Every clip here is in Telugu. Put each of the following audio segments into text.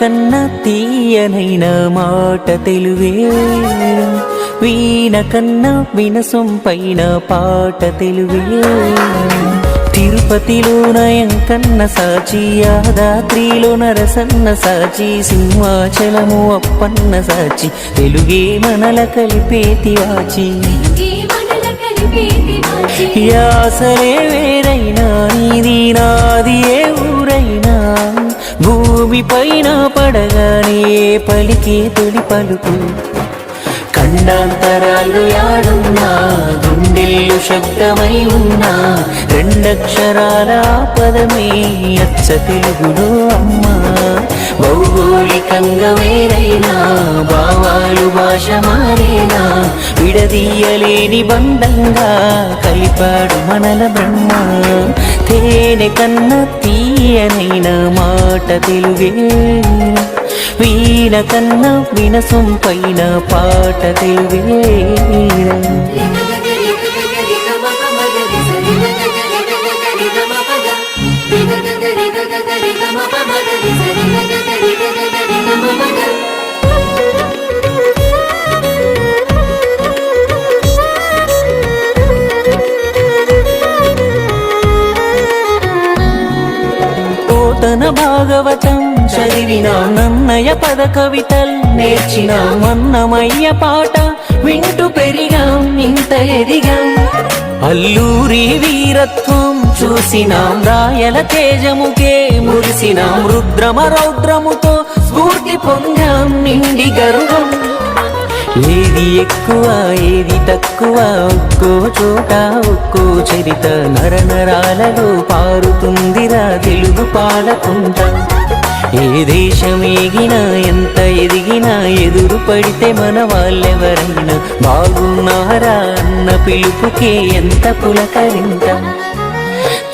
కన్నా తీయనైన మాట తెలుగే వీణ కన్నా వినసొంపైన పాట తెలుగే తిరుపతిలో నయం కన్న సాచి యాదాద్రిలో నరసన్న సాచి సింహాచలము అప్పన్న సాచి తెలుగే మనల కలిపేతి వాచి. యాసలే వేరైనా నీది నాది ఏ పైన పడగానే పలికే తొలి పలుకు. ఖండాంతరాలు యాడున్నా గుండెల్లు శబ్దమై ఉన్నా రెండక్షరాల పదమే అచ్చ తెలుగులో అమ్మా. భౌగోళికంగా వేరైనా భావాలు భాష మారేనా విడదీయలేని బంధంగా కలిపాడు మనల బ్రహ్మ. తేనె కన్నతీయలేన మా మాట తెలుగే వీణ కన్నా వినసొంపైన పాట తెలుగే పోతన భాగవతం. చదివిన నన్నయ పద కవితల్. నేర్చిన మన్నమయ్య పాట. వింటూ పెరిగాం ఇంత ఎదిగాం. అల్లూరి వీరత్వం చూసినాం రాయల తేజముకే మురిసినాం. రుద్రమ రౌద్రముతో స్ఫూర్తి పొందాం నిండి గర్వం ఏది ఎక్కువ ఏది తక్కువ ఒక్కో చోట ఒక్కో చరిత నర నరాలలో పారుతుందిరా తెలుగు పాలకుంట. ఏ దేశం ఎగినా ఎంత ఎదిగినా ఎదురు పడితే మన వాళ్ళెవరైనా బాగున్నారా అన్న పిలుపుకే ఎంత పులకరింత.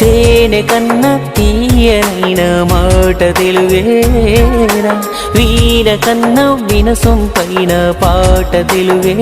తేనె కన్నా తీయనైన మాట తెలుగేరా వీర కన్నా వినసొంపైన పాట తెలువే